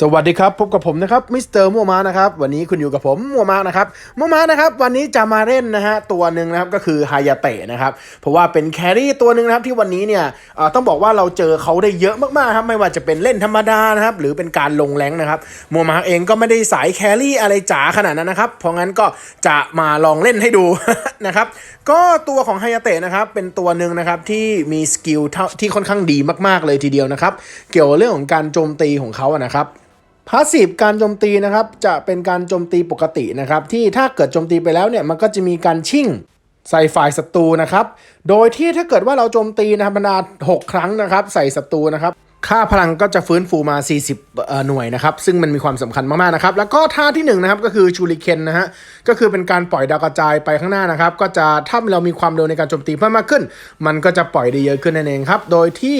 สวัสดีครับ พบกับผมนะครับมิสเตอร์มัวมานะครับวันนี้คุณอยู่กับผมมัวมานะครับมัวมานะครับวันนี้จะมาเล่นนะฮะตัวหนึ่งนะครับก็คือไฮยาเตะนะครับเพราะว่าเป็นแครี่ตัวหนึ่งนะครับที่วันนี้เนี่ยต้องบอกว่าเราเจอเขาได้เยอะมากๆครับไม่ว่าจะเป็นเล่นธรรมดานะครับหรือเป็นการลงแรงนะครับมัวมาเองก็ไม่ได้สายแครี่อะไรจ๋าขนาดนั้นนะครับเพราะงั้นก็จะมาลองเล่นให้ดูนะครับก็ตัวของไฮยาเตะนะครับเป็นตัวหนึ่งนะครับที่มีสกิลที่ค่อนข้างดีมากๆเลยทีเดียวนะครับเกี่ยวกับเรื่องของการโจมตีของเขาอะนะครับ พาสซีฟการโจมตีนะครับจะเป็นการโจมตีปกตินะครับ ที่ถ้าเกิดโจมตีไปแล้วเนี่ยมันก็จะมีการชิ่งใส่ฝ่ายศัตรูนะครับ โดยที่ถ้าเกิดว่าเราโจมตีนะครับบรรดา6ครั้งนะครับ ใส่ศัตรูนะครับ ค่าพลังก็จะฟื้นฟูมา 40เอ่อหน่วยนะครับ ซึ่งมันมีความสำคัญมาก ๆ นะครับ แล้วก็ท่าที่1นงนะครับก็คือชูริเคนนะฮะ ก็คือเป็นการปล่อยดาวกระจายไปข้างหน้านะครับ ก็จะถ้าเรามีความเร็วในการโจมตีเพิ่มมากขึ้น มันก็จะปล่อยได้เยอะขึ้นนั่นเองครับ โดยที่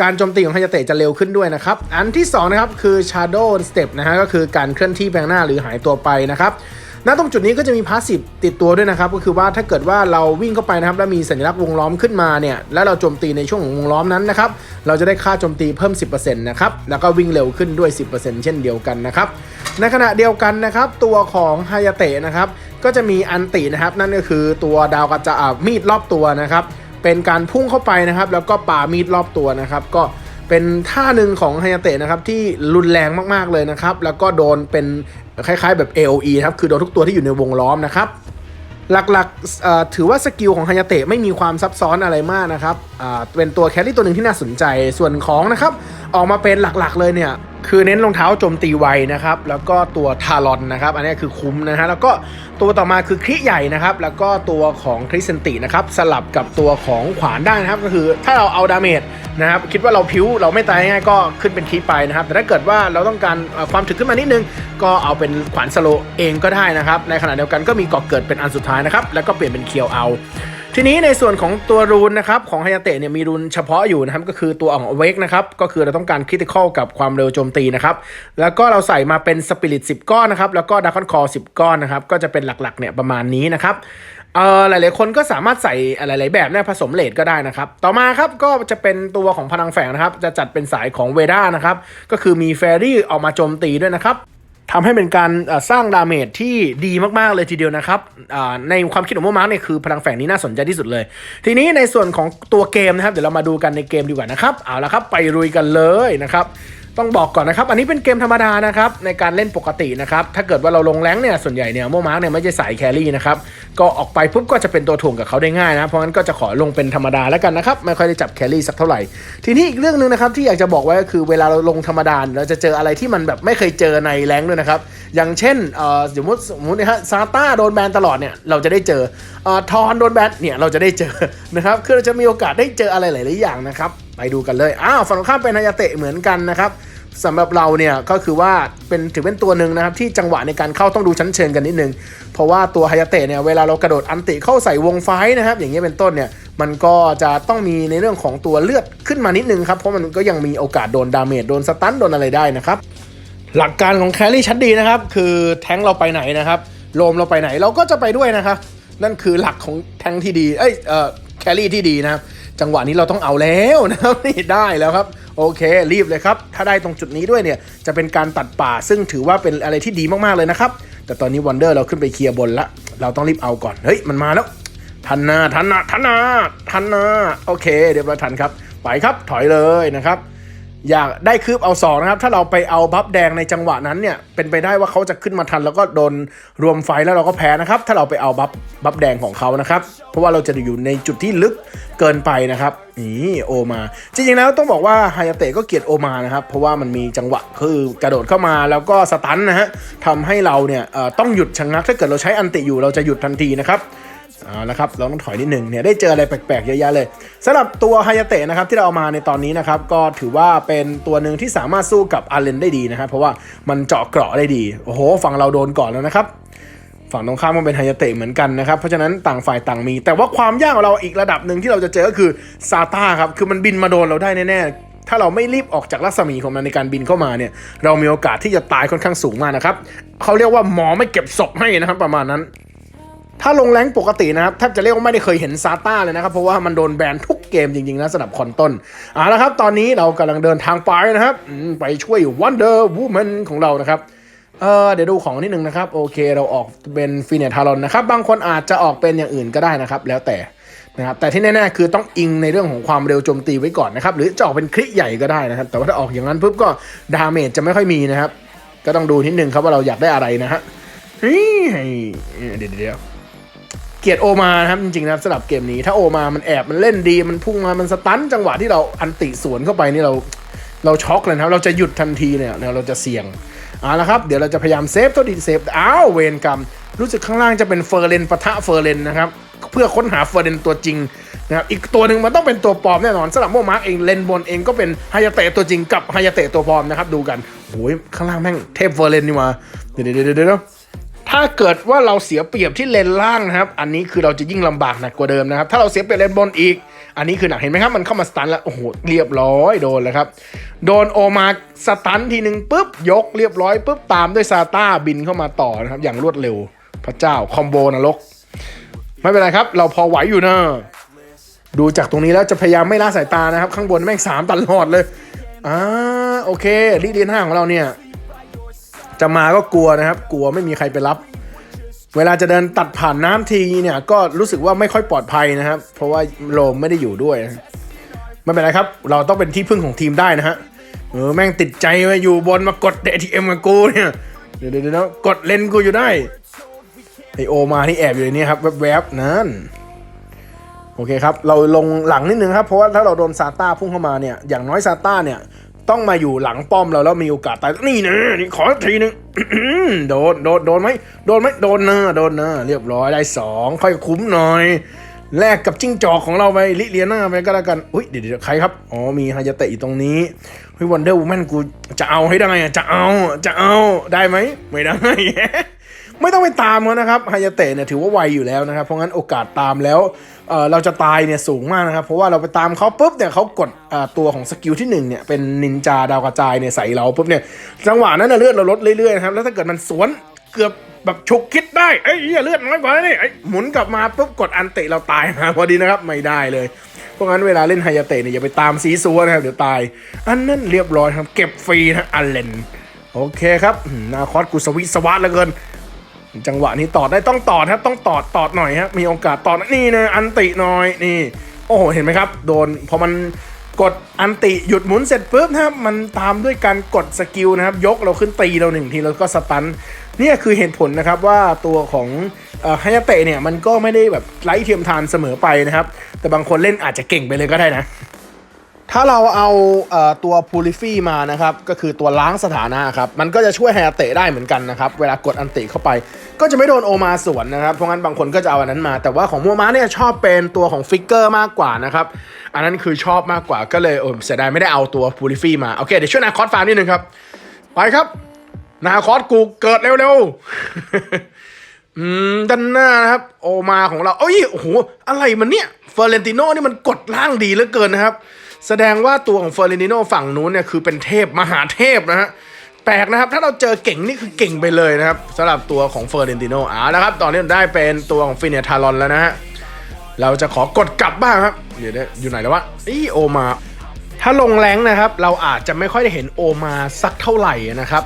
การโจมตีของฮายาเตะจะเร็วขึ้นด้วยนะครับ อันที่2นะครับคือ Shadow Step นะฮะก็คือการเคลื่อนที่แปลงหน้าหรือหายตัวไปนะครับณตรงจุดนี้ก็จะมีพาสซีฟติดตัวด้วยนะครับ ก็คือว่าถ้าเกิดว่าเราวิ่งเข้าไปนะครับแล้วมีสัญลักษณ์วงล้อมขึ้นมาเนี่ยแล้วเราโจมตีในช่วงของวงล้อมนั้นนะครับเราจะได้ค่าโจมตีเพิ่ม 10%นะครับแล้วก็วิ่งเร็วขึ้นด้วย 10%เช่นเดียวกันนะครับในขณะเดียวกันนะครับตัวของฮายาเตะนะครับก็จะมีอันตินะครับนั่นก็คือตัวดาวกระจามีดรอบตัวนะครับ เป็นการพุ่งเข้าไปนะครับ แล้วก็ป่ามีดรอบตัวนะครับ ก็เป็นท่าหนึ่งของไฮยาเตะนะครับที่รุนแรงมากๆเลยนะครับ แล้วก็โดนเป็นคล้ายๆแบบ AOE ครับ คือโดนทุกตัวที่อยู่ในวงล้อมนะครับ หลักๆถือว่าสกิลของฮายาเตะไม่มีความซับซ้อนอะไรมากนะครับเป็นตัวแครี่ตัวหนึ่งที่น่าสนใจส่วนของนะครับ ออกมาเป็นหลักๆเลยเนี่ย คือเน้นรองเท้าโจมตีไวนะครับ แล้วก็ตัวทารอนนะครับ อันนี้คือคุ้มนะฮะ แล้วก็ตัวต่อมาคือคริใหญ่นะครับ แล้วก็ตัวของคริสเซนตินะครับ สลับกับตัวของขวานได้นะครับ ก็คือถ้าเราเอาดาเมจนะครับ คิดว่าเราพิ้วเราไม่ตายง่ายก็ขึ้นเป็นคริไปนะครับ แต่ถ้าเกิดว่าเราต้องการความถึกขึ้นมานิดนึง ก็เอาเป็นขวานสโลเองก็ได้นะครับ ในขณะเดียวกันก็มีก่อเกิดเป็นอันสุดท้ายนะครับ แล้วก็เปลี่ยนเป็นเคียวเอา ทีนี้ในส่วนของตัวรูนนะครับของไฮยาเตะเนี่ยมีรูนเฉพาะอยู่นะครับก็คือตัวของเวกนะครับก็คือเราต้องการคริติคอลกับความเร็วโจมตีนะครับแล้วก็เราใส่มาเป็นสปิริต10 ก้อนนะครับแล้วก็ดาร์คอนคอร์10 ก้อนนะครับก็จะเป็นหลักๆเนี่ยประมาณนี้นะครับเอ่อหลายๆคนก็สามารถใส่หลายๆแบบเนี่ยผสมเลทก็ได้นะครับ ต่อมาครับก็จะเป็นตัวของพลังแฝงนะครับ จะจัดเป็นสายของเวด้านะครับ ก็คือมีแฟรรี่ออกมาโจมตีด้วยนะครับ ทำให้เป็นการสร้างดาเมจที่ดีมากๆเลยทีเดียวนะครับในความคิดของโมมาร์กเนี่ยคือพลังแฝงนี้น่าสนใจที่สุดเลย ทีนี้ในส่วนของตัวเกมนะครับ เดี๋ยวเรามาดูกันในเกมดีกว่านะครับ เอาละครับไปรุยกันเลยนะครับ ต้องบอกก่อนนะครับ อันนี้เป็นเกมธรรมดานะครับในการเล่นปกตินะครับ ถ้าเกิดว่าเราลงแรงเนี่ยส่วนใหญ่เนี่ยโมมาร์กเนี่ยไม่ใช่สายแครี่นะครับ ก็ออกไปปุ๊บก็จะเป็นตัวถ่วงกับเขาได้ง่ายนะ เพราะงั้นก็จะขอลงเป็นธรรมดาแล้วกันนะครับ ไม่ค่อยได้จับแครี่สักเท่าไหร่ ทีนี้อีกเรื่องหนึ่งนะครับที่อยากจะบอกไว้ก็คือเวลาเราลงธรรมดาเราจะเจออะไรที่มันแบบไม่เคยเจอในแรงด้วยนะครับ อย่างเช่นเอ่อสมมติสมมตินะฮะซาต้าโดนแบนตลอดเนี่ยเราจะได้เจอเอ่อทอนโดนแบนเนี่ยเราจะได้เจอนะครับคือเราจะมีโอกาสได้เจออะไรหลาย ๆ อย่างนะครับ ไปดูกันเลยอ้าวฝั่งตรงข้ามเป็นนายาเตะเหมือนกันนะครับสำหรับเราเนี่ยก็คือว่าเป็นถือเป็นตัวหนึ่งนะครับที่จังหวะในการเข้าต้องดูชั้นเชิงกันนิดนึง เพราะว่าตัวฮายาเตะเนี่ยเวลาเรากระโดดอันติเข้าใส่วงไฟนะครับอย่างเงี้ยเป็นต้นเนี่ยมันก็จะต้องมีในเรื่องของตัวเลือดขึ้นมานิดนึงครับเพราะมันก็ยังมีโอกาสโดนดาเมจโดนสตันโดนอะไรได้นะครับหลักการของแครี่ชัดดีนะครับคือแทงเราไปไหนนะครับโลมเราไปไหนเราก็จะไปด้วยนะครับนั่นคือหลักของแทงที่ดีเอ้ยเอ่อแครี่ที่ดีนะครับ จังหวะนี้เราต้องเอาแล้วนะครับนี่ได้แล้วครับ โอเค รีบเลยครับ ถ้าได้ตรงจุดนี้ด้วยเนี่ย จะเป็นการตัดป่าซึ่งถือว่าเป็นอะไรที่ดีมากๆเลยนะครับ แต่ตอนนี้วันเดอร์เราขึ้นไปเคลียร์บนละ เราต้องรีบเอาก่อน เฮ้ย มันมาแล้วทันนาทันนาทันนาทันนาโอเค เดี๋ยวเราทันครับ ไปครับถอยเลยนะครับ อยากได้คืบเอาสองนะครับ ถ้าเราไปเอาบัฟแดงในจังหวะนั้นเนี่ย เป็นไปได้ว่าเขาจะขึ้นมาทัน แล้วก็โดนรวมไฟแล้วเราก็แพ้นะครับ ถ้าเราไปเอาบัฟบัฟแดงของเขานะครับ เพราะว่าเราจะอยู่ในจุดที่ลึกเกินไปนะครับ นี่โอมา จริงๆแล้วต้องบอกว่าไฮยาเตะก็เกลียดโอมานะครับ เพราะว่ามันมีจังหวะคือกระโดดเข้ามาแล้วก็สตันนะฮะทำให้เราเนี่ยต้องหยุดชะงัก ถ้าเกิดเราใช้อันติอยู่เราจะหยุดทันทีนะครับ เอาละครับ เราต้องถอยนิดหนึ่งเนี่ยได้เจออะไรแปลกๆเยอะแยะเลยสำหรับตัวฮายาเตะนะครับที่เราเอามาในตอนนี้นะครับก็ถือว่าเป็นตัวหนึ่งที่สามารถสู้กับอาเลนได้ดีนะครับเพราะว่ามันเจาะเกราะได้ดีโอ้โหฝั่งเราโดนก่อนแล้วนะครับฝั่งตรงข้ามมันเป็นฮายาเตะเหมือนกันนะครับ เพราะฉะนั้นต่างฝ่ายต่างมี แต่ว่าความยากของเราอีกระดับหนึ่งที่เราจะเจอก็คือซาต้าครับคือมันบินมาโดนเราได้แน่ๆถ้าเราไม่รีบออกจากรัศมีของมันในการบินเข้ามาเนี่ย เรามีโอกาสที่จะตายค่อนข้างสูงมากนะครับเขาเรียกว่าหมอไม่เก็บศพให้นะครับประมาณนั้น ถ้าลงแรงปกตินะครับแทบจะเรียกว่าไม่ได้เคยเห็นซาต้าเลยนะครับ เพราะว่ามันโดนแบนทุกเกมจริงๆนะสำหรับคอนต้นเอาละครับ ตอนนี้เรากำลังเดินทางไปนะครับ ไปช่วย Wonder Woman ของเรานะครับเออเดี๋ยวดูของนิดนึงนะครับ โอเคเราออกเป็นฟีเนทารอนนะครับ บางคนอาจจะออกเป็นอย่างอื่นก็ได้นะครับ แล้วแต่นะครับแต่ที่แน่ๆคือต้องอิงในเรื่องของความเร็วโจมตีไว้ก่อนนะครับ หรือจะออกเป็นคลิกใหญ่ก็ได้นะครับ แต่ว่าถ้าออกอย่างนั้นปุ๊บก็ดาเมจจะไม่ค่อยมีนะครับ ก็ต้องดูนิดนึงครับว่าเราอยากได้อะไรนะฮะเฮ้ยเดี๋ยว เดี๋ยวเกลียดโอมานะครับจริงๆนะครับสำหรับเกมนี้ถ้าโอมามันแอบมันเล่นดีมันพุ่งมามันสตันจังหวะที่เราอันติสวนเข้าไปนี่เราเราช็อกเลยนะครับเราจะหยุดทันทีเนี่ยเราจะเสี่ยงเอาละครับเดี๋ยวเราจะพยายามเซฟตัวดีเซฟอ้าวเวนกรรม รู้สึกข้างล่างจะเป็นเฟอร์เรนปะทะเฟอร์เรนนะครับเพื่อค้นหาเฟอร์เรนตัวจริงนะครับอีกตัวหนึ่งมันต้องเป็นตัวปลอมแน่นอนสำหรับโมมาร์กเองเลนบนเองก็เป็นฮายาเตะตัวจริงกับฮายาเตะตัวปลอมนะครับดูกันโอ้ยข้างล่างแม่งเทพเฟอร์เรนนี่มาเดี๋ยวเดี๋ยวเดี๋ยวเดี๋ยว ถ้าเกิดว่าเราเสียเปรียบที่เลนล่างนะครับ อันนี้คือเราจะยิ่งลำบากหนักกว่าเดิมนะครับ ถ้าเราเสียเปรียบเลนบนอีก อันนี้คือหนักเห็นไหมครับ มันเข้ามาสตันแล้ว โอ้โห เรียบร้อยโดนแล้วครับ โดนโอมาสตันทีหนึ่งปุ๊บ ยกเรียบร้อยปุ๊บ ตามด้วยซาต้าบินเข้ามาต่อนะครับ อย่างรวดเร็ว พระเจ้าคอมโบนรก ไม่เป็นไรครับ เราพอไหวอยู่นะดูจากตรงนี้แล้วจะพยายามไม่ละสายตานะครับ ข้างบนแม่งสามตลอดเลย อ่า โอเคลีเดียนห้าของเราเนี่ย จะมาก็กลัวนะครับ กลัวไม่มีใครไปรับ เวลาจะเดินตัดผ่านน้ำทีเนี่ยก็รู้สึกว่าไม่ค่อยปลอดภัยนะครับ เพราะว่าโลมไม่ได้อยู่ด้วยไม่เป็นไรครับ เราต้องเป็นที่พึ่งของทีมได้นะฮะเออแม่งติดใจมาอยู่บนมากดเอทีเอ็มกับกูเนี่ยเดี๋ยวเดี๋ยวเดี๋ยวกดเลนกูอยู่ได้ไอโอมาที่แอบอยู่ในนี้ครับแวบๆนั่นโอเคครับ เราลงหลังนิดนึงครับ เพราะว่าถ้าเราโดนซาต้าพุ่งเข้ามาเนี่ย อย่างน้อยซาต้าเนี่ย ต้องมาอยู่หลังป้อมเราแล้วมีโอกาสตายนี่นะนี่ขอทีนึงโดนโดนโดนไหมโดนไหมโดนเนอะโดนเนอะเรียบร้อยได้สองค่อยคุ้มหน่อยแลกกับจิ้งจอกของเราไปลิเลียนาไปก็แล้วกันอุ้ยเดี๋ยวใครครับอ๋อมีฮายาเตะอยู่ตรงนี้เฮ้ยวันเดอร์วูแมนกูจะเอาให้ได้อะจะเอาจะเอาได้ไหมไม่ได้ ไม่ต้องไปตามเขานะครับฮายาเตะเนี่ยถือว่าไวอยู่แล้วนะครับ เพราะงั้นโอกาสตามแล้วเเราจะตายเนี่ยสูงมากนะครับ เพราะว่าเราไปตามเขาปุ๊บเนี่ยเขากดตัวของสกิลที่หนึ่งเนี่ยเป็นนินจาดาวกระจายเนี่ยใส่เราปุ๊บเนี่ยจังหวะนั้นนะเลือดเราลดเรื่อยๆนะครับแล้วถ้าเกิดมันสวนเกือบแบบฉุกคิดได้เอ้ยเหี้ยเลือดน้อยกว่านี่ไอ้หมุนกลับมาปุ๊บกดอันเตะเราตายมาพอดีนะครับไม่ได้เลยเพราะงั้นเวลาเล่นไฮยาเตะเนี่ยอย่าไปตามซีซัวนะครับเดี๋ยวตาย อันนั้นเรียบร้อยครับ เก็บฟรีนะอันเลนโอเคครับนาคอสกูสวิสวัสเหลือเกิน จังหวะนี้ตอดได้ต้องตอดครับ ต้องตอดตอดหน่อยครับมีโอกาสตอดนี่นะอันติหน่อยนี่ โอ้โหเห็นไหมครับ โดนพอมันกดอันติหยุดหมุนเสร็จปุ๊บนะครับมันตามด้วยการกดสกิลนะครับ ยกเราขึ้นตีเราหนึ่งทีแล้วก็สตันนี่คือเหตุผลนะครับว่าตัวของฮายาเตะเนี่ยมันก็ไม่ได้แบบไร้เทียมทานเสมอไปนะครับ แต่บางคนเล่นอาจจะเก่งไปเลยก็ได้นะ ถ้าเราเอาเอตัว Purify มานะครับ ก็คือตัวล้างสถานะครับ มันก็จะช่วยไฮอเตะได้เหมือนกันนะครับ เวลากดอันติเข้าไป ก็จะไม่โดนโอมาสวนนะครับ เพราะงั้นบางคนก็จะเอาอันนั้นมา แต่ว่าของมัวมาเนี่ยชอบเป็นตัวของฟิกเกอร์มากกว่านะครับ อันนั้นคือชอบมากกว่าก็เลยเออเสียดายไม่ได้เอาตัว Purify มา โอเค เดี๋ยวช่วยนาคอสฟาร์มนิดนึงครับ ไปครับนาคอสกูเกิดเร็วๆอืมด้านหน้านะครับ โอมาของเราเอ้ยโอ้โหอะไรมันเนี่ยเฟอร์เรนติโน่นี่มันกดล่างดีเหลือเกินนะครับ แสดงว่าตัวของเฟอร์เรนติโนฝั่งนู้นเนี่ยคือเป็นเทพมหาเทพนะฮะแปลกนะครับ ถ้าเราเจอเก่งนี่คือเก่งไปเลยนะครับสำหรับตัวของเฟอร์เรนติโนอ่าแล้วครับ ตอนนี้ได้เป็นตัวของฟินเนทารอนแล้วนะฮะ เราจะขอกดกลับบ้างครับ เดี๋ยวนะอยู่ไหนแล้ววะอีโอมา ถ้าลงแรงนะครับ เราอาจจะไม่ค่อยได้เห็นโอมาสักเท่าไหร่นะครับ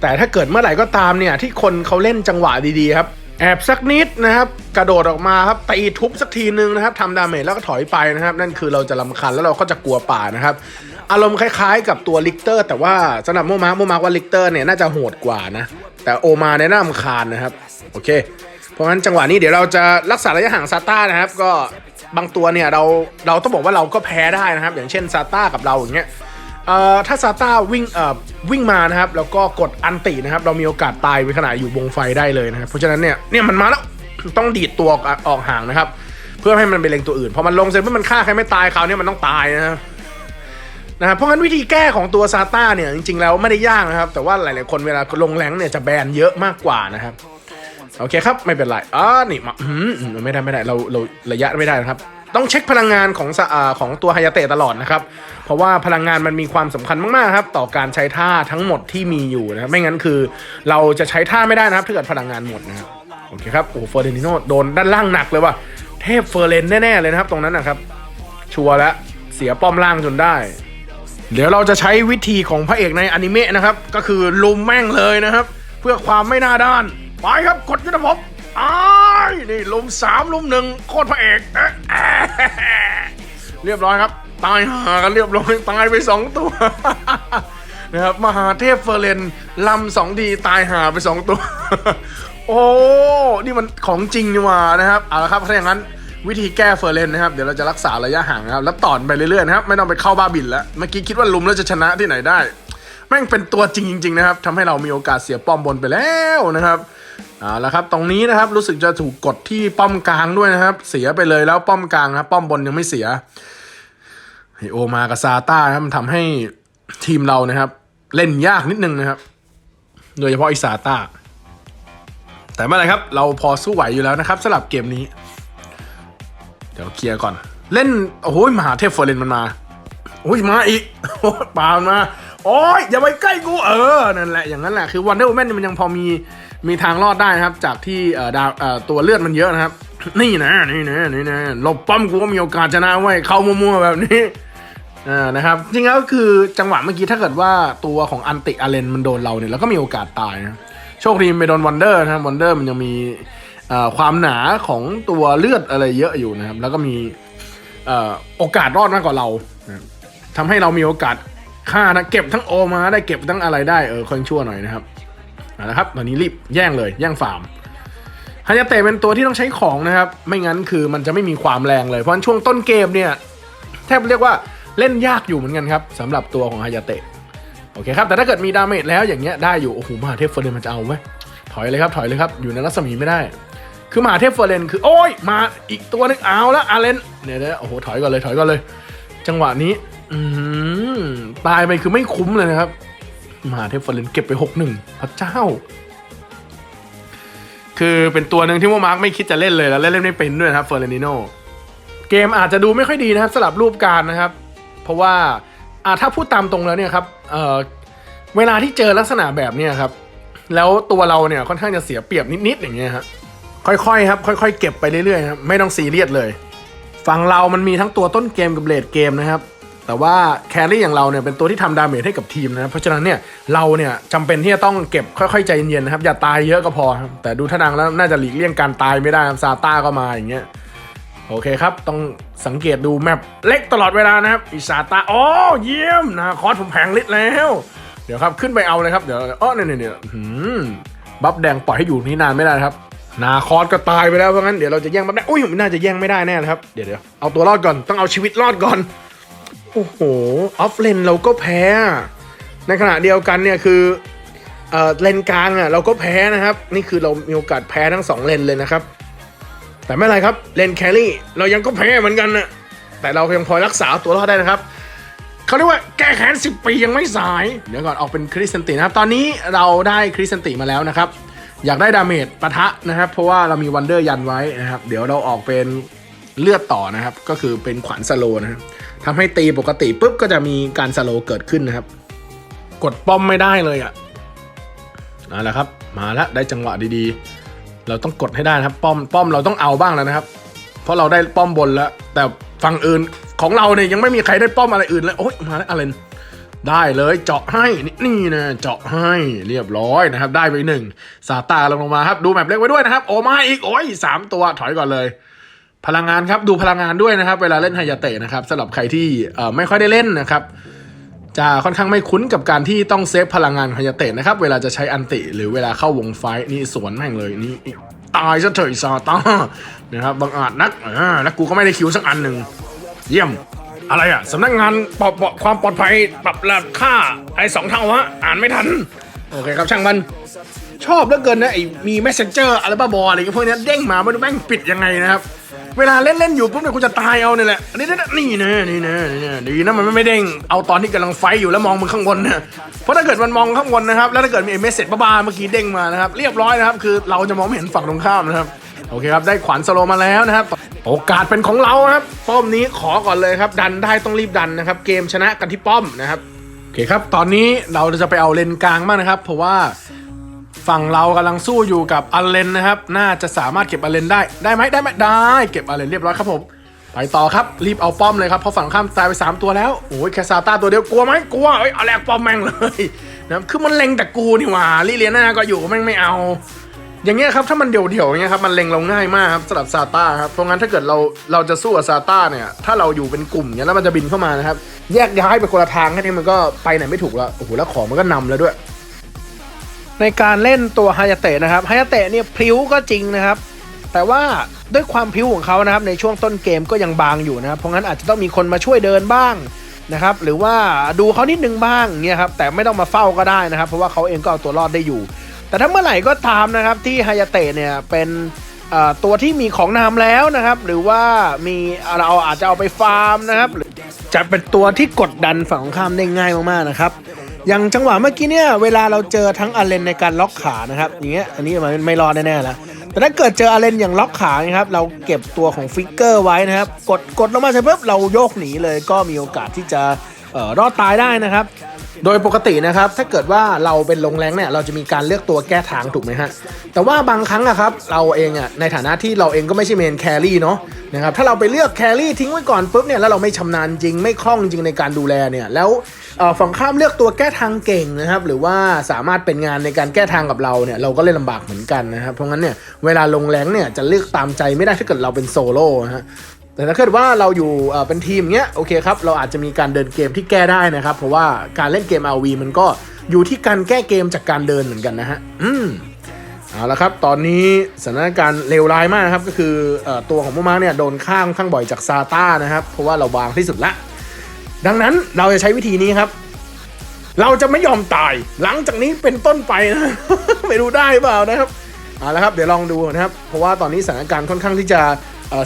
แต่ถ้าเกิดเมื่อไหร่ก็ตามเนี่ย ที่คนเขาเล่นจังหวะดีๆครับ แอบสักนิดนะครับ กระโดดออกมาครับตีทุบสักทีนึงนะครับทำดาเมจแล้วก็ถอยไปนะครับ นั่นคือเราจะลำคันแล้วเราก็จะกลัวป่านะครับ อารมณ์คล้ายๆ กับตัวลิกเตอร์ แต่ว่าสำหรับโมมาโมมาว่าลิกเตอร์เนี่ยน่าจะโหดกว่านะ แต่โอมาเนี่ยน่ารำคาญนะครับ โอเค เพราะฉะนั้นจังหวะนี้เดี๋ยวเราจะรักษาระยะห่างซาต้านะครับ ก็บางตัวเนี่ยเราเราต้องบอกว่าเราก็แพ้ได้นะครับ อย่างเช่นซาต้ากับเราอย่างเงี้ย เอ่อถ้าซาต้าวิ่งเอ่อวิ่งมานะครับ แล้วก็กดอันตินะครับ เรามีโอกาสตายไปขณะอยู่วงไฟได้เลยนะครับ เพราะฉะนั้นเนี่ยเนี่ยมันมาแล้วต้องดีดตัวออกห่างนะครับ เพื่อให้มันไปเล็งตัวอื่นพอมันลงเสร็จเมื่อมันฆ่าใครไม่ตายคราวนี้มันต้องตายนะครับนะครับเพราะงั้นวิธีแก้ของตัวซาต้าเนี่ยจริงๆแล้วไม่ได้ยากนะครับ แต่ว่าหลายๆคนเวลาลงแรงเนี่ยจะแบนเยอะมากกว่านะครับ โอเคครับไม่เป็นไรอ๋อนี่มาอืมไม่ได้ไม่ได้เราเราระยะไม่ได้นะครับ ต้องเช็คพลังงานของสะอ่าของตัวฮายาเตะตลอดนะครับ เพราะว่าพลังงานมันมีความสำคัญมากๆครับ ต่อการใช้ท่าทั้งหมดที่มีอยู่นะครับ ไม่งั้นคือเราจะใช้ท่าไม่ได้นะครับถ้าเกิดพลังงานหมดนะครับโอเคครับโอ้เฟอร์เรนติโนโดนด้านล่างหนักเลยว่ะเทพเฟอร์เรนแน่ๆเลยนะครับ ตรงนั้นนะครับ ชัวร์แล้วเสียป้อมล่างจนได้ เดี๋ยวเราจะใช้วิธีของพระเอกในอนิเมะนะครับ ก็คือลุมแม่งเลยนะครับ เพื่อความไม่น่าด้านไปครับกดยุทธภพ อ้ายนี่ลุมสามลุมหนึ่งโคตรพระเอกเอ๊ะเรียบร้อยครับ ตายหากันเรียบร้อยตายไปสองตัวนะครับมหาเทพเฟอร์เรนลำสองทีตายหาไปสองตัว โอ้นี่มันของจริงนี่ว่านะครับเอาละครับถ้าอย่างนั้นวิธีแก้เฟอร์เรนนะครับ เดี๋ยวเราจะรักษาระยะห่างครับ แล้วต่อนไปเรื่อยๆนะครับ ไม่ต้องไปเข้าบ้าบินแล้ว เมื่อกี้คิดว่าลุมแล้วจะชนะที่ไหนได้ แม่งเป็นตัวจริงจริง ๆ นะครับทำให้เรามีโอกาสเสียป้อมบนไปแล้วนะครับ เอาละครับตรงนี้นะครับรู้สึกจะถูกกดที่ป้อมกลางด้วยนะครับ เสียไปเลยแล้วป้อมกลางนะครับป้อมบนยังไม่เสียไฮโอมากับซาต้านะมันทำให้ทีมเรานะครับ เล่นยากนิดนึงนะครับ โดยเฉพาะไอิซาต้าแต่ไม่เป็นไรครับ เราพอสู้ไหวอยู่แล้วนะครับสำหรับเกมนี้ เดี๋ยวเคลียร์ก่อน เล่น โอ้โหมหาเทพเฟอร์เรนมันมาโอ้ยมาอีกโอ้ปามันมา โอ้ยอย่าไปใกล้กูเออนั่นแหละอย่างนั้นแหละคือวันเดอร์แมนมันยังพอมีมีทางรอดได้นะครับ จากที่เอ่อดาวเอ่อตัวเลือดมันเยอะนะครับ นี่นะนี่นะนี่นะหลบป้อมกูก็มีโอกาสชนะไว้ยเข้ามั่วๆแบบนี้อ่านะครับจริงๆแล้วคือจังหวะเมื่อกี้ถ้าเกิดว่าตัวของอันติอาเลนมันโดนเราเนี่ยเราก็มีโอกาสตายนะโชคดีมันไปโดนวันเดอร์นะครับวันเดอร์มันยังมีความหนาของตัวเลือดอะไรเยอะอยู่นะครับ แล้วก็มีอโอกาสรอดมากกว่าเรานะครับทำให้เรามีโอกาส ฆ่านะเก็บทั้งโอมาได้เก็บทั้งอะไรได้เออค่อยชั่วหน่อยนะครับเอาละครับตอนนี้รีบแย่งเลยแย่งฟาร์มฮายาเตะเป็นตัวที่ต้องใช้ของนะครับ ไม่งั้นคือมันจะไม่มีความแรงเลยเพราะช่วงต้นเกมเนี่ยแทบเรียกว่าเล่นยากอยู่เหมือนกันครับสำหรับตัวของฮายาเตะโอเคครับแต่ถ้าเกิดมีดาเมจแล้วอย่างเงี้ยได้อยู่โอ้โหมหาเทพเฟอร์เรนมันจะเอาไหมถอยเลยครับถอยเลยครับอยู่ในรัศมีไม่ได้ คือมหาเทพเฟอร์เรนคือโอ้ยมาอีกตัวนึงเอาแล้วอาเลนเนี่ยนะโอ้โหถอยก่อนเลยถอยก่อนเลย จังหวะนี้ อืมตายไปคือไม่คุ้มเลยนะครับมหาเทพเฟอร์เรนเก็บไปหกหนึ่งพระเจ้า คือเป็นตัวหนึ่งที่ว่ามาร์กไม่คิดจะเล่นเลยแล้วเล่นเล่นไม่เป็นด้วยนะครับเฟอร์เรนิโนเกมอาจจะดูไม่ค่อยดีนะครับสลับรูปการนะครับ เพราะว่าอ่าถ้าพูดตามตรงแล้วเนี่ยครับเอ่อเวลาที่เจอลักษณะแบบเนี้ยครับ แล้วตัวเราเนี่ยค่อนข้างจะเสียเปรียบนิดๆอย่างเงี้ยฮะค่อยๆครับ ค่อย ๆ เก็บไปเรื่อยๆครับไม่ต้องซีเรียสเลยฝั่งเรามันมีทั้งตัวต้นเกมกับเลดเกมนะครับ แต่ว่าแครี่อย่างเราเนี่ยเป็นตัวที่ทำดาเมจให้กับทีมนะเพราะฉะนั้นเนี่ยเราเนี่ยจำเป็นที่จะต้องเก็บค่อยๆใจเย็นๆนะครับอย่าตายเยอะก็พอครับแต่ดูท่าทางแล้วน่าจะหลีกเลี่ยงการตายไม่ได้ครับซาต้าก็มาอย่างเงี้ยโอเคครับ ต้องสังเกตดูแมปเล็กตลอดเวลานะครับอิซาตาอ๋อเยี่ยมนะคอสผมแพงลิตรแล้ว เดี๋ยวครับขึ้นไปเอาเลยครับเดี๋ยวอ๋อเนี่ยเนี่ยเนี่ยบัฟแดงปล่อยให้อยู่นี่นานไม่ได้ครับนาคอสก็ตายไปแล้วเพราะงั้นเดี๋ยวเราจะแย่งบัฟแดงอุ้ยมันน่าจะแย่งไม่ได้แน่นะครับเดี๋ยวเดี๋ยวเอาตัวรอดก่อนต้องเอาชีวิตรอดก่อน โอ้โห ออฟเลนเราก็แพ้ ในขณะเดียวกันเนี่ยคือเออเลนกลางอะเราก็แพ้นะครับ นี่คือเรามีโอกาสแพ้ทั้งสองเลนเลยนะครับ แต่ไม่ไรครับเลนแครี่เรายังก็แพ้เหมือนกันนะแต่เรายังพอรักษาตัวรอดได้นะครับเขาเรียกว่าแก้แค้นสิปียังไม่สาย เดี๋ยวก่อนออกเป็นคริสเซนตินะครับ ตอนนี้เราได้คริสเซนติมาแล้วนะครับ อยากได้ดาเมจปะทะนะครับ เพราะว่าเรามีวันเดอร์ยันไว้นะครับ เดี๋ยวเราออกเป็นเลือดต่อนะครับ ก็คือเป็นขวัญสโลนะครับ ทำให้ตีปกติปุ๊บก็จะมีการสโลเกิดขึ้นนะครับ กดป้อมไม่ได้เลยอะนั่นแหละครับ มาแล้วได้จังหวะดีๆ เราต้องกดให้ได้นะครับป้อมป้อมเราต้องเอาบ้างแล้วนะครับ เพราะเราได้ป้อมบนแล้ว แต่ฝั่งอื่นของเราเนี่ยยังไม่มีใครได้ป้อมอะไรอื่นเลยโอ้ยมาแล้วอาเลนได้เลยเจาะให้นี่นี่นะเจาะให้เรียบร้อยนะครับ ได้ไปหนึ่งซาตาลงลงมาครับ ดูแมปเล็กไว้ด้วยนะครับ โอมาอีกโอ้ยสามตัวถอยก่อนเลย พลังงานครับดูพลังงานด้วยนะครับ เวลาเล่นไฮยาเตะนะครับสำหรับใครที่ไม่ค่อยได้เล่นนะครับ จะค่อนข้างไม่คุ้นกับการที่ต้องเซฟพลังงานของฮยาเตะนะครับ เวลาจะใช้อันติ หรือเวลาเข้าวงไฟนี่สวนแม่งเลยนี่ตายซะเถอะไอ้ซาตานะครับบังอาจนักอ่าแล้วกูก็ไม่ได้คิวสักอันหนึ่งเยี่ยมอะไรอะสำนักงานปลอดความปลอดภัยปรับระดับค่าไอ้สองเท่าวะอ่านไม่ทัน โอเคครับช่างมัน ชอบเหลือเกินนะไอ้มี messenger อะไรบ้าบออะไรพวกนี้เด้งมาไม่รู้แม่งปิดยังไงนะครับ เวลาเล่นเล่นๆอยู่ปุ๊บเนี่ยกูจะตายเอาเนี่ยแหละอันนี้นะนี่นะนี่นะนี่นะดีนะมันไม่เด้งเอาตอนที่กำลังไฟอยู่แล้วมองมึงข้างบนนะเพราะถ้าเกิดมันมองข้างบนนะครับ แล้วถ้าเกิดมีเมสเซจบ้าๆเมื่อกี้เด้งมานะครับเรียบร้อยนะครับ คือเราจะมองไม่เห็นฝั่งตรงข้ามนะครับโอเคครับ ได้ขวัญสโลมาแล้วนะครับ โอกาสเป็นของเราครับ ป้อมนี้ขอก่อนเลยครับ ดันได้ต้องรีบดันนะครับ เกมชนะกันที่ป้อมนะครับ โอเคครับ ตอนนี้เราจะไปเอาเลนกลางบ้างนะครับ เพราะว่า ฝั่งเรากำลังสู้อยู่กับอัลเลนนะครับ น่าจะสามารถเก็บอัลเลนได้ ได้ไหมได้ไหมได้ เก็บอัลเลนเรียบร้อยครับผม ไปต่อครับ รีบเอาป้อมเลยครับ เพราะฝั่งข้ามตายไป 3 ตัวแล้ว โอ้ยแคซาต้าตัวเดียว กลัวไหมกลัว เอ้ยเอาแรกป้อมแม่งเลยนะคือมันเล็งแต่กูนี่หว่าลิเลียนาก็อยู่แม่งไม่เอา อย่างเงี้ยครับ ถ้ามันเดี่ยวๆอย่างเงี้ยครับ มันเล็งเราง่ายมากครับสำหรับซาต้าครับ เพราะงั้นถ้าเกิดเรา เราจะสู้กับซาต้าเนี่ย ถ้าเราอยู่เป็นกลุ่มเนี้ยแล้วมันจะบินเข้ามานะครับ แยกย้ายไปคนละทางแค่นี้มันก็ไปไหนไม่ถูกแล้ว โอ้โห แล้วของมันก็นำแล้วด้วย ในการเล่นตัวฮายาเตะนะครับฮายาเตะเนี่ยพลิ้วก็จริงนะครับ แต่ว่าด้วยความพลิ้วของเขานะครับในช่วงต้นเกมก็ยังบางอยู่นะครับเพราะงั้นอาจจะต้องมีคนมาช่วยเดินบ้างนะครับหรือว่าดูเขานิดนึงบ้างเงี้ยครับแต่ไม่ต้องมาเฝ้าก็ได้นะครับ เพราะว่าเขาเองก็เอาตัวรอดได้อยู่ แต่ถ้าเมื่อไหร่ก็ตามนะครับที่ฮายาเตะเนี่ยเป็นตัวที่มีของนามแล้วนะครับ หรือว่ามีเราอาจจะเอาไปฟาร์มนะครับจะเป็นตัวที่กดดันฝั่งตรงข้ามได้ง่ายมากๆนะครับ อย่างจังหวะเมื่อกี้เนี่ยเวลาเราเจอทั้งอาเลนในการล็อกขานะครับอย่างเงี้ยอันนี้มันไม่รอดแน่ๆแล้วแต่ถ้าเกิดเจออาเลนอย่างล็อกขานะครับเราเก็บตัวของฟิกเกอร์ไว้นะครับ กดกดลงมาเสร็จปุ๊บเราโยกหนีเลยก็มีโอกาสที่จะออรอดตายได้นะครับ โดยปกตินะครับถ้าเกิดว่าเราเป็นลงแรงเนี่ยเราจะมีการเลือกตัวแก้ทางถูกไหมฮะแต่ว่าบางครั้งอะครับเราเองอะในฐานะที่เราเองก็ไม่ใช่เมนแครี่เนาะนะครับถ้าเราไปเลือกแครี่ทิ้งไว้ก่อนปุ๊บเนี่ยแล้วเราไม่ชำนาญจริงไม่คล่องจริงในการดูแลเนี่ยแล้วฝั่งข้ามเลือกตัวแก้ทางเก่งนะครับหรือว่าสามารถเป็นงานในการแก้ทางกับเราเนี่ยเราก็เล่นลำบากเหมือนกันนะครับเพราะงั้นเนี่ยเวลาลงแรงเนี่ยจะเลือกตามใจไม่ได้ถ้าเกิดเราเป็นโซโล่นะฮะ แต่ถ้าเกิดว่าเราอยู่เป็นทีมเงี้ยโอเคครับเราอาจจะมีการเดินเกมที่แก้ได้นะครับ เพราะว่าการเล่นเกม RV มันก็อยู่ที่การแก้เกมจากการเดินเหมือนกันนะฮะอืมเอาละครับ ตอนนี้สถานการณ์เลวร้ายมากนะครับ ก็คืออตัวของมุมาเนี่ยโดนข้างข้างบ่อยจากซาต้านะครับ เพราะว่าเราบางที่สุดละ ดังนั้นเราจะใช้วิธีนี้ครับ เราจะไม่ยอมตาย หลังจากนี้เป็นต้นไปนะ ไม่รู้ได้เปล่านะครับ เอาละครับเดี๋ยวลองดูนะครับ เพราะว่าตอนนี้สถานการณ์ค่อนข้างที่จะ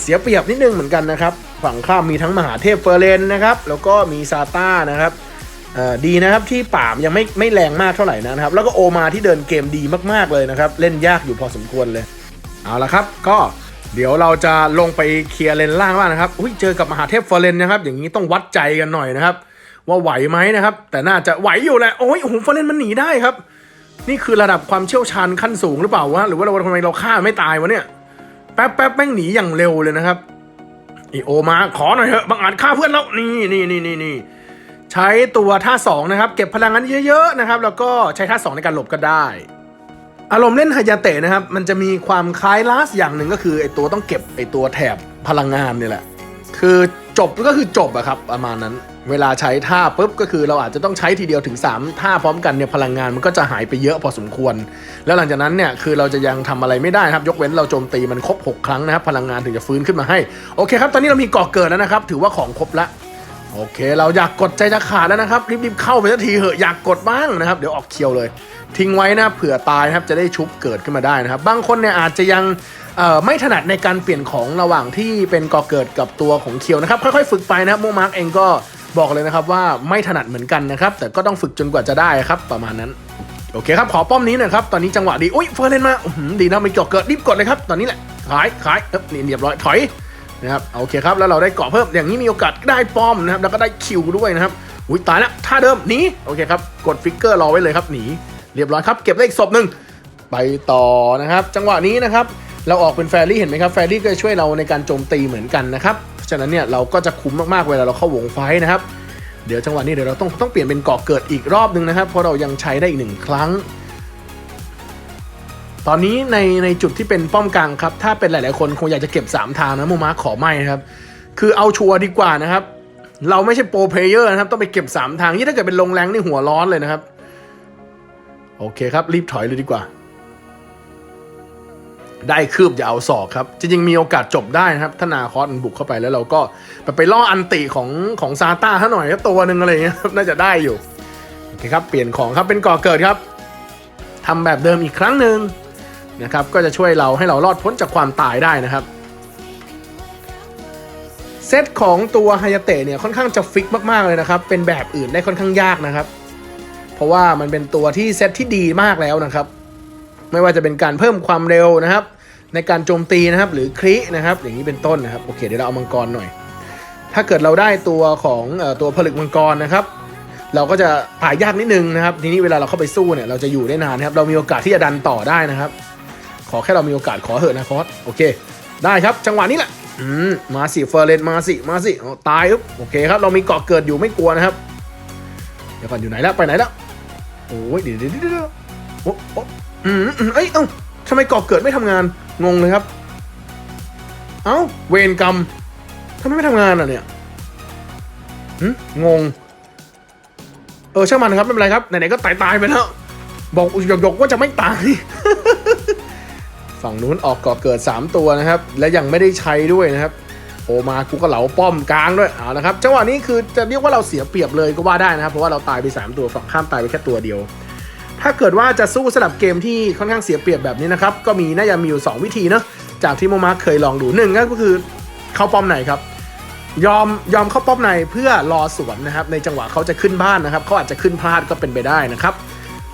เสียเปรียบนิดนึงเหมือนกันนะครับ ฝั่งข้ามมีทั้งมหาเทพเฟอร์เรนนะครับ แล้วก็มีซาต้านะครับดีนะครับที่ป่ามยังไม่ไม่แรงมากเท่าไหร่นะครับ แล้วก็โอมาที่เดินเกมดีมากๆเลยนะครับ เล่นยากอยู่พอสมควรเลย เอาละครับ ก็เดี๋ยวเราจะลงไปเคลียร์เลนล่างบ้างนะครับอุ้ยเจอกับมหาเทพเฟอร์เรนนะครับ อย่างนี้ต้องวัดใจกันหน่อยนะครับ ว่าไหวไหมนะครับ แต่น่าจะไหวอยู่แหละโอ้ยโอ้โหเฟอร์เรนมันหนีได้ครับ นี่คือระดับความเชี่ยวชาญขั้นสูงหรือเปล่าวะหรือว่าเราทำไมเราฆ่าไม่ตายวะเนี่ย แป๊บแป๊บแม่งหนีอย่างเร็วเลยนะครับไอโอมาขอหน่อยเถอะบางอาจฆ่าเพื่อนแล้วนี่นี่นี่นี่นี่ใช้ตัวท่าสองนะครับ เก็บพลังงานเยอะๆนะครับ แล้วก็ใช้ท่าสองในการหลบก็ได้ อารมณ์เล่นฮายาเตะนะครับ มันจะมีความคล้ายลาสอย่างหนึ่งก็คือไอตัวต้องเก็บไอตัวแถบพลังงานนี่แหละ คือจบก็คือจบอะครับประมาณนั้น เวลาใช้ท่าปุ๊บก็คือเราอาจจะต้องใช้ทีเดียวถึง 3 ท่าพร้อมกันเนี่ยพลังงานมันก็จะหายไปเยอะพอสมควร แล้วหลังจากนั้นเนี่ยคือเราจะยังทำอะไรไม่ได้ครับ ยกเว้นเราโจมตีมันครบ 6 ครั้งนะครับ พลังงานถึงจะฟื้นขึ้นมาให้ โอเคครับ ตอนนี้เรามีก่อเกิดแล้วนะครับ ถือว่าของครบละโอเค เราอยากกดใจจะขาดแล้วนะครับรีบๆเข้าไปสักทีเหอะอยากกดบ้างนะครับ เดี๋ยวออกเคียวเลย ทิ้งไว้นะเผื่อตายนะครับจะได้ชุบเกิดขึ้นมาได้นะครับ บางคนเนี่ยอาจจะยัง ไม่ถนัดในการเปลี่ยนของระหว่างที่เป็นก่อเกิดกับตัวของเคียวนะครับค่อยๆฝึกไปนะครับโมมาร์กเองก็บอกเลยนะครับว่าไม่ถนัดเหมือนกันนะครับ แต่ก็ต้องฝึกจนกว่าจะได้ครับประมาณนั้น โอเคครับ ขอป้อมนี้หน่อยครับ ตอนนี้จังหวะดี อุ้ยเฟอร์เรนมาดีนะไม่ก่อเกิดรีบกดเลยครับ ตอนนี้แหละขายขายเอ๊บนี่เรียบร้อยถอยนะครับโอเคครับแล้วเราได้เกาะเพิ่มอย่างนี้มีโอกาสได้ป้อมนะครับแล้วก็ได้คิวด้วยนะครับอุ้ยตายแล้วท่าเดิมหนีโอเคครับกดฟิกเกอร์รอไว้เลยครับหนีเรียบร้อยครับเก็บได้อีกศพหนึ่งไปต่อนะครับ จังหวะนี้นะครับ เราออกเป็นแฟรี่เห็นไหมครับแฟรี่ก็จะช่วยเราในการโจมตีเหมือนกันนะครับเพราะฉะนั้นเนี่ยเราก็จะคุ้มมากๆเวลาเราเข้าวงไฟนะครับ เดี๋ยวจังหวะนี้เดี๋ยวเราต้องต้องเปลี่ยนเป็นเก่อเกิดอีกรอบหนึงนะครับ เพราะเรายังใช้ได้อีกหนึ่งครั้ง ตอนนี้ในในจุดที่เป็นป้อมกลางครับ ถ้าเป็นหลาย ๆ คนคงอยากจะเก็บ 3 ทางนะโมมาขอไม่นะครับ คือเอาชัวร์ดีกว่านะครับ เราไม่ใช่โปรเพลเยอร์นะครับ ต้องไปเก็บ 3 ทางนี่ถ้าเกิดเป็นลงแรงนี่หัวร้อนเลยนะครับ โอเคครับรีบถอยเลยดีกว่า ได้คืบอย่าเอาศอกครับ จริงๆมีโอกาสจบได้นะครับถ้านาคอสมันบุกเข้าไปแล้วเราก็ไปไปล่ออันติของของซาต้าถ้าหน่อยก็ตัวหนึ่งอะไรอย่างเงี้ยครับน่าจะได้อยู่โอเคครับเปลี่ยนของครับเป็นก่อเกิดครับทำแบบเดิมอีกครั้งหนึ่งนะครับก็จะช่วยเราให้เรารอดพ้นจากความตายได้นะครับเซตของตัวไฮยาเตะเนี่ยค่อนข้างจะฟิกมากๆเลยนะครับเป็นแบบอื่นได้ค่อนข้างยากนะครับ เพราะว่ามันเป็นตัวที่เซตที่ดีมากแล้วนะครับ ไม่ว่าจะเป็นการเพิ่มความเร็วนะครับ ในการโจมตีนะครับ หรือครินะครับ อย่างนี้เป็นต้นนะครับโอเคเดี๋ยวเราเอามังกรหน่อย ถ้าเกิดเราได้ตัวของตัวผลึกมังกรนะครับ เราก็จะตายยากนิดนึงนะครับ ทีนี้เวลาเราเข้าไปสู้เนี่ยเราจะอยู่ได้นานนะครับ เรามีโอกาสที่จะดันต่อได้นะครับ ขอแค่เรามีโอกาสขอเหอะนะคอสโอเค ได้ครับจังหวะนี้แหละอืมมาสิเฟอร์เรนมาสิมาสิตายอึ๊บโอเคครับเรามีเกาะเกิดอยู่ไม่กลัวนะครับเดี๋ยวก่อนอยู่ไหนแล้วไปไหนแล้วโอ้ยเดี๋ยวเดี๋ยวเดี๋ยวเดโอ้โอ้อืมเอ้ยเอ้า ทำไมเกาะเกิดไม่ทำงาน งงเลยครับ เอ้า เวรกรรมทำไมไม่ทำงานอะเนี่ยงง เออช่างมันครับไม่เป็นไรครับไหนๆก็ตายตายๆไปแล้ว บอกหยกๆว่าจะไม่ตาย ฝั่งนู้นออกก่อเกิด 3 ตัวนะครับ และยังไม่ได้ใช้ด้วยนะครับโอมากูก็เหลาป้อมกลางด้วยเอาละครับจังหวะนี้คือจะเรียกว่าเราเสียเปรียบเลยก็ว่าได้นะครับ เพราะว่าเราตายไป 3 ตัวฝั่งข้ามตายไปแค่ตัวเดียว ถ้าเกิดว่าจะสู้สลับเกมที่ค่อนข้างเสียเปรียบแบบนี้นะครับ ก็มีน่าจะมีอยู่ 2 วิธีเนาะจากที่โมมาร์เคยลองดูหนึ่งก็คือเข้าป้อมไหนครับ ยอมยอมเข้าป้อมในเพื่อรอสวนนะครับ ในจังหวะเขาจะขึ้นบ้านนะครับเขาอาจจะขึ้นพลาดก็เป็นไปได้นะครับ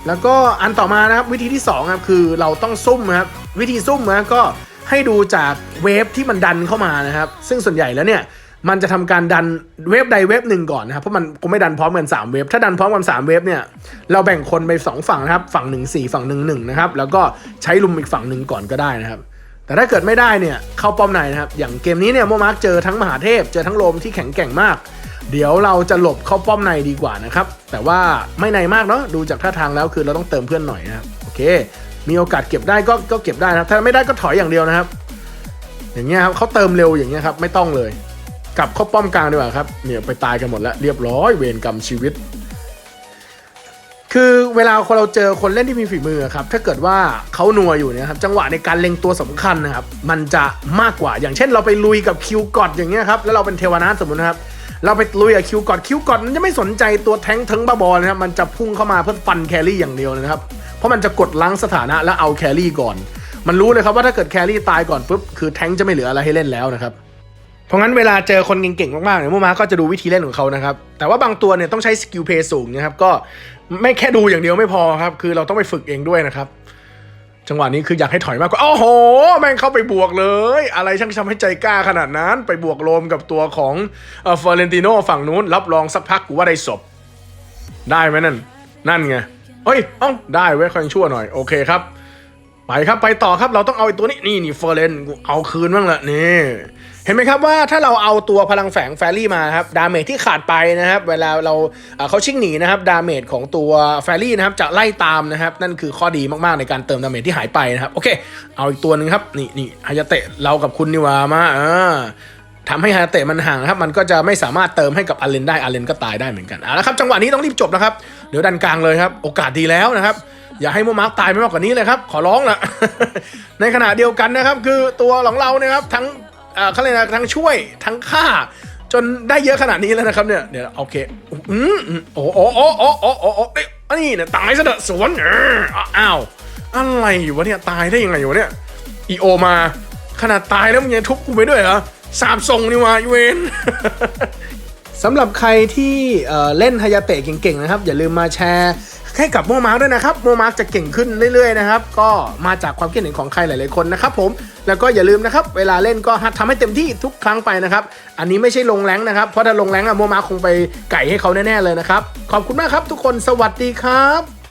แล้วก็อันต่อมานะครับวิธีที่2ครับคือเราต้องซุ่มนะครับวิธีซุ่มนะก็ให้ดูจากเวฟที่มันดันเข้ามานะครับ ซึ่งส่วนใหญ่แล้วเนี่ย มันจะทำการดันเวฟใดเวฟหนึ่งก่อนนะครับ เพราะมันก็ไม่ดันพร้อมกัน3เวฟถ้าดันพร้อมกัน3เวฟเนี่ย เราแบ่งคนไปสองฝั่งนะครับ ฝั่งหนึ่งสี่ฝั่งหนึ่งหนึ่งนะครับ แล้วก็ใช้ลุมอีกฝั่งหนึ่งก่อนก็ได้นะครับ แต่ถ้าเกิดไม่ได้เนี่ย เข้าป้อมในนะครับ อย่างเกมนี้เนี่ยโมมาร์กเจอทั้งมหาเทพ เจอทั้งโลมที่แข็งแกร่งมาก เดี๋ยวเราจะหลบเข้าป้อมในดีกว่านะครับ แต่ว่าไม่ในมากเนาะ ดูจากท่าทางแล้วคือเราต้องเติมเพื่อนหน่อยนะครับ โอเค มีโอกาสเก็บได้ก็ก็เก็บได้นะครับ ถ้าไม่ได้ก็ถอยอย่างเดียวนะครับ อย่างเงี้ยครับเขาเติมเร็วอย่างเงี้ยครับ ไม่ต้องเลย กลับเข้าป้อมกลางดีกว่าครับเนี่ยไปตายกันหมดแล้วเรียบร้อยเวรกรรมชีวิต คือเวลาคนเราเจอคนเล่นที่มีฝีมือครับถ้าเกิดว่าเขานัวอยู่เนี่ยครับจังหวะในการเล็งตัวสำคัญนะครับมันจะมากกว่าอย่างเช่น เราไปลุยกับคิวกอดอย่างเงี้ยครับแล้วเราเป็นเทวนาถสมมตินะครับเราไปลุยกับคิวกอดคิวกอดมันจะไม่สนใจตัวแทงทั้งบ้าบอลนะครับมันจะพุ่งเข้ามาเพื่อฟันแครี่อย่างเดียวนะครับเพราะมันจะกดล้างสถานะแล้วเอาแครี่ก่อน มันรู้เลยครับว่าถ้าเกิดแครี่ตายก่อนปุ๊บคือแทงจะไม่เหลืออะไรให้เล่นแล้วนะครับ เพราะงั้นเวลาเจอคนเก่งๆมากๆเนี่ยโมมาก็จะดูวิธีเล่นของเขานะครับ แต่ว่าบางตัวเนี่ยต้องใช้สกิลเพย์สูงนะครับก็ไม่แค่ดูอย่างเดียวไม่พอครับ คือเราต้องไปฝึกเองด้วยนะครับ จังหวะนี้คืออยากให้ถอยมากกว่าโอ้โห แม่งเข้าไปบวกเลย อะไรช่างทำให้ใจกล้าขนาดนั้น ไปบวกโลมกับตัวของเอ่อฟอเรนติโนฝั่งนู้น รับรองสักพักกูว่าได้ศพได้ไหมนั่น นั่นไงเอ้ยอ้าได้เว้ยค่อยชั่วหน่อยโอเคครับไปครับไปต่อครับเราต้องเอาไอ้ตัวนี้นี่นี่เฟอร์เรนกูเอาคืนบ้างละนี่ เห็นไหมครับว่าถ้าเราเอาตัวพลังแฝงแฟรี่มาครับดาเมจที่ขาดไปนะครับ เวลาเราเขาชิ่งหนีนะครับดาเมจของตัวแฟรี่นะครับจะไล่ตามนะครับ นั่นคือข้อดีมากๆในการเติมดาเมจที่หายไปนะครับโอเค เอาอีกตัวหนึ่งครับนี่นี่ฮายาเตะเรากับคุณนี่วามาอ่าทำให้ฮาเตะมันห่างนะครับ มันก็จะไม่สามารถเติมให้กับอาเลนได้อาเลนก็ตายได้เหมือนกันเอาละครับจังหวะนี้ต้องรีบจบนะครับเดี๋ยวดันกลางเลยครับ โอกาสดีแล้วนะครับอย่าให้โมมาร์กตายไปมากกว่านี้เลยครับ ขอร้องละในขณะเดียวกันนะครับ คือตัวของเราเนี่ยครับทั้ง เอ่อเขาเรียกนะทั้งช่วยทั้งฆ่า จนได้เยอะขนาดนี้แล้วนะครับเนี่ยเดี๋ยวโอเคอืมโอ้โอ้โอ้โอ้โอ้โอ้โอ้เอ้ยอันนี้เนี่ยตายซะเถอะสวนเอออ้าวอะไรอยู่วะเนี่ยตายได้ยังไงอยู่เนี่ยอีโอมาขนาดตายแล้วมึงยังทุบกูไปด้วยเหรอสามทรงนี่วะยูเวน สำหรับใครที่เเล่นฮายาเตะเก่งๆนะครับ อย่าลืมมาแชร์ให้กับโมมาร์กด้วยนะครับโมมาร์กจะเก่งขึ้นเรื่อยๆนะครับ ก็มาจากความคิดเห็นของใครหลายๆคนนะครับผมแล้วก็อย่าลืมนะครับเวลาเล่นก็หัดทำให้เต็มที่ทุกครั้งไปนะครับ อันนี้ไม่ใช่ลงแรงนะครับ เพราะถ้าลงแรงอะโมมาร์กคงไปไก่ให้เขาแน่ๆเลยนะครับ ขอบคุณมากครับทุกคนสวัสดีครับ